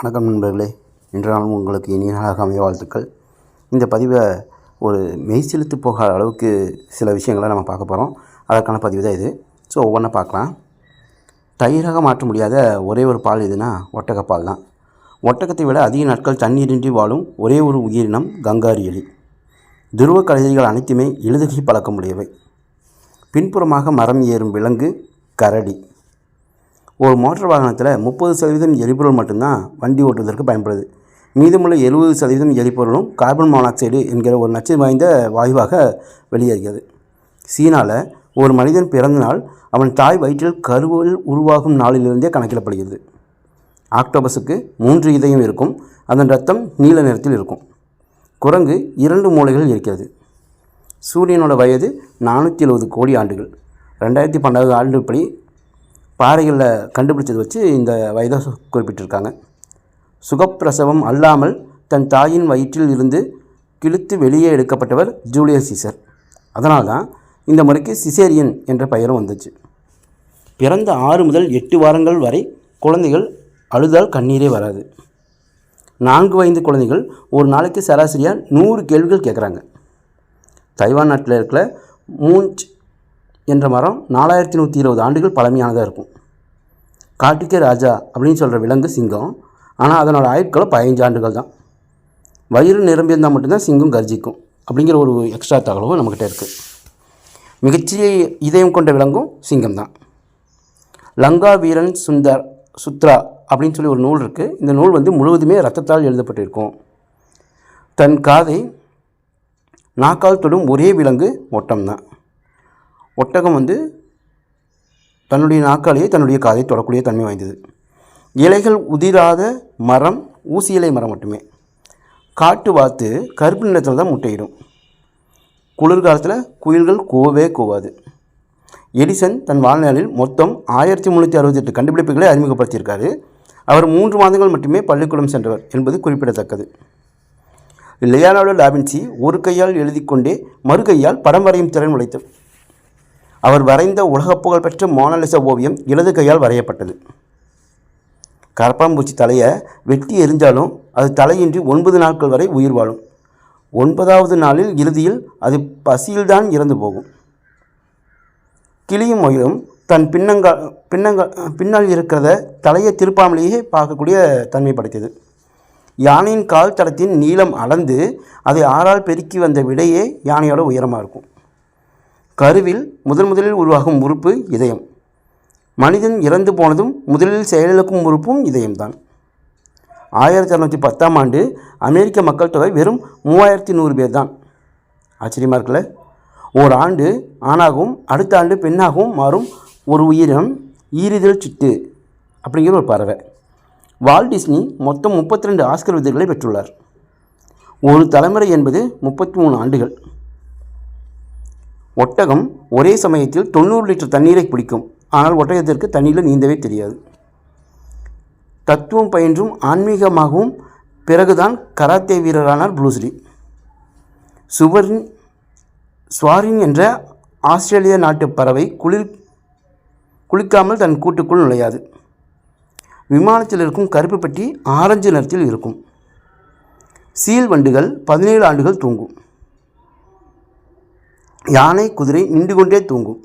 வணக்கம் நண்பர்களே. இன்று நாளும் உங்களுக்கு இனிய நாளாக அமைய வாழ்த்துக்கள். இந்த பதிவை ஒரு மெய் செலுத்து போகாத அளவுக்கு சில விஷயங்களை நம்ம பார்க்க போகிறோம் அதற்கான பதிவு தான் இது. ஸோ ஒவ்வொன்றா பார்க்கலாம். தயிராக மாற்ற முடியாத ஒரே ஒரு பால் எதுனா ஒட்டகப்பால் தான். ஒட்டகத்தை விட அதிக நாட்கள் தண்ணீரின்றி வாழும் ஒரே ஒரு உயிரினம் கங்காரியலி துருவ கழுதைகள் அனைத்துமே எழுதுகை பழக்கமுடையவை. பின்புறமாக மரம் ஏறும் விலங்கு கரடி. ஒரு மோட்டார் வாகனத்தில் முப்பது சதவீதம் எரிபொருள் மட்டும்தான் வண்டி ஓட்டுவதற்கு பயன்படுது. மீதமுள்ள எழுபது சதவீதம் எரிபொருளும் கார்பன் மோனாக்சைடு என்கிற ஒரு நச்சு வாய்ந்த வாயுவாக வெளியேறுகிறது. சீனாவில் ஒரு மனிதன் பிறந்த நாள் அவன் தாய் வயிற்றில் கருவல் உருவாகும் நாளிலிருந்தே கணக்கிடப்படுகிறது. ஆக்டோபஸுக்கு மூன்று இதயம் இருக்கும் அதன் ரத்தம் நீல நிறத்தில் இருக்கும். குரங்கு இரண்டு மூளைகள் இருக்கிறது. சூரியனோட வயது நானூற்றி எழுபது கோடி ஆண்டுகள். ரெண்டாயிரத்தி பன்னெண்டாவது ஆண்டுப்படி பாறைகளில் கண்டுபிடிச்சது வச்சு இந்த வயதை குறிப்பிட்டிருக்காங்க. சுகப்பிரசவம் அல்லாமல் தன் தாயின் வயிற்றில் இருந்து கிழித்து வெளியே எடுக்கப்பட்டவர் ஜூலியஸ் சீசர். அதனால தான் இந்த முறைக்கு சிசேரியன் என்ற பெயரும் வந்துச்சு. பிறந்த ஆறு முதல் எட்டு வாரங்கள் வரை குழந்தைகள் அழுதால் கண்ணீரே வராது. நான்கு வயது குழந்தைகள் ஒரு நாளைக்கு சராசரியாக நூறு கேள்விகள் கேட்குறாங்க. தைவான் நாட்டில் இருக்கிற மூஞ்ச் என்ற மரம் நாலாயிரத்தி நூற்றி இருபது ஆண்டுகள் பழமையானதாக இருக்கும். காட்டுக்கே ராஜா அப்படின்னு சொல்கிற விலங்கு சிங்கம். ஆனால் அதனோட ஆயுட்காலம் பதினஞ்சு ஆண்டுகள் தான். வயிறு நிரம்பியிருந்தால் மட்டும்தான் சிங்கம் கர்ஜிக்கும் அப்படிங்கிற ஒரு எக்ஸ்ட்ரா தகவலும் நம்மக்கிட்ட இருக்குது மிகச்சிறிய இதயம் கொண்ட விலங்கும் சிங்கம் தான். லங்கா வீரன் சுந்தர் சுத்ரா அப்படின்னு சொல்லி ஒரு நூல் இருக்குது இந்த நூல் வந்து முழுவதுமே ரத்தத்தால் எழுதப்பட்டிருக்கும். தன் காதை நாக்கால் தொடும் ஒரே விலங்கு ஒட்டம்தான் ஒட்டகம் வந்து தன்னுடைய நாக்காலேயே தன்னுடைய காதை தொடக்கூடிய தன்மை வாய்ந்தது. இலைகள் உதிராத மரம் ஊசி இலை மரம் மட்டுமே. காட்டு வாத்து கருப்பு நிறத்தில் தான் முட்டையிடும். குளிர்காலத்தில் குயில்கள் கோவே கோவாது. எடிசன் தன் வாழ்நாளில் மொத்தம் ஆயிரத்தி முந்நூற்றி அறுபத்தெட்டு கண்டுபிடிப்புகளை அறிமுகப்படுத்தியிருக்காரு. அவர் மூன்று மாதங்கள் மட்டுமே பள்ளிக்கூடம் சென்றவர் என்பது குறிப்பிடத்தக்கது. லியானார்டோ டாவின்சி ஒரு கையால் எழுதி கொண்டே மறு கையால் படம் வரையும் திறன் உழைத்தவர் அவர் வரைந்த உலகப் புகழ்பெற்ற மோனலிச ஓவியம் இடது கையால் வரையப்பட்டது. கரப்பாம்பூச்சி தலையை வெட்டி எரிஞ்சாலும் அது தலையின்றி ஒன்பது நாட்கள் வரை உயிர் வாழும். ஒன்பதாவது நாளில் இறுதியில் அது பசியில்தான் இறந்து போகும். கிளியும் மயிலும் தன் பின்னங்கா பின்னங்கா பின்னால் இருக்கிறத தலையை திருப்பாமலேயே பார்க்கக்கூடிய தன்மை படைத்தது. யானையின் கால் தடத்தின் நீளம் அளந்து அதை ஆறால் பெருக்கி வந்த விடையே யானையோட உயரமாக இருக்கும். கருவில் முதன் முதலில் உருவாகும் உறுப்பு இதயம். மனிதன் இறந்து போனதும் முதலில் செயலிழக்கும் உறுப்பும் இதயம்தான். ஆயிரத்தி அறநூற்றி பத்தாம் ஆண்டு அமெரிக்க மக்கள் தொகை வெறும் மூவாயிரத்தி நூறு பேர் தான் ஆச்சரியமாக இருக்குல்ல? ஓர் ஆண்டு ஆணாகவும் அடுத்த ஆண்டு பெண்ணாகவும் மாறும் ஒரு உயிரினம் ஈரிதழ் சிட்டு அப்படிங்கிற ஒரு பறவை. வால் டிஸ்னி மொத்தம் முப்பத்தி ரெண்டு ஆஸ்கர் விருதுகளை பெற்றுள்ளார். ஒரு தலைமுறை என்பது முப்பத்தி மூணு ஆண்டுகள். ஒட்டகம் ஒரே சமயத்தில் தொண்ணூறு லிட்டர் தண்ணீரை குடிக்கும். ஆனால் ஒட்டகத்திற்கு தண்ணீரில் நீந்தவே தெரியாது. தத்துவம் பயின்றும் ஆன்மீகமாகவும் பிறகுதான் கராத்தே வீரரானார் ப்ளூஸ்லி சுவரின் ஸ்வாரின் என்ற ஆஸ்திரேலிய நாட்டு பறவை குளிர் குளிக்காமல் தன் கூட்டுக்குள் நுழையாது. விமானத்தில் இருக்கும் கருப்பு பெட்டி ஆரஞ்சு நிறத்தில் இருக்கும். சீல் வண்டுகள் பதினேழு ஆண்டுகள் தூங்கும். யானை குதிரை நின்று கொண்டே தூங்கும்.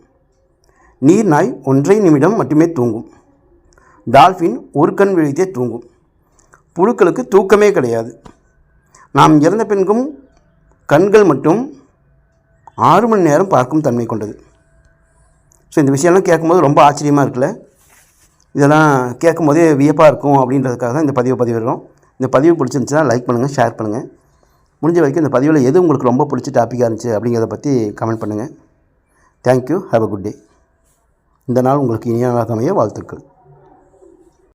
நீர்நாய் ஒன்றை நிமிடம் மட்டுமே தூங்கும். டால்ஃபின் ஒரு கண் விழித்தே தூங்கும். புழுக்களுக்கு தூக்கமே கிடையாது. நாம் இறந்த பெண்கும் கண்கள் மட்டும் ஆறு மணி நேரம் பார்க்கும் தன்மை கொண்டது. ஸோ இந்த விஷயம்லாம் கேட்கும்போது ரொம்ப ஆச்சரியமாக இருக்குல்ல? இதெல்லாம் கேட்கும்போதே வியப்பாக இருக்கும் அப்படின்றதுக்காக தான் இந்த பதிவை பதிவிடுறோம். இந்த பதிவு பிடிச்சிருந்துச்சுன்னா லைக் பண்ணுங்கள் ஷேர் பண்ணுங்கள் முடிஞ்ச வரைக்கும் இந்த பதிவில் எது உங்களுக்கு ரொம்ப பிடிச்ச டாப்பிக்காக இருந்துச்சு அப்படிங்கிறத பற்றி கமெண்ட் பண்ணுங்கள் thank you have a good day இந்த நாள் உங்களுக்கு இனிய நாளாக அமைய வாழ்த்துக்கள்.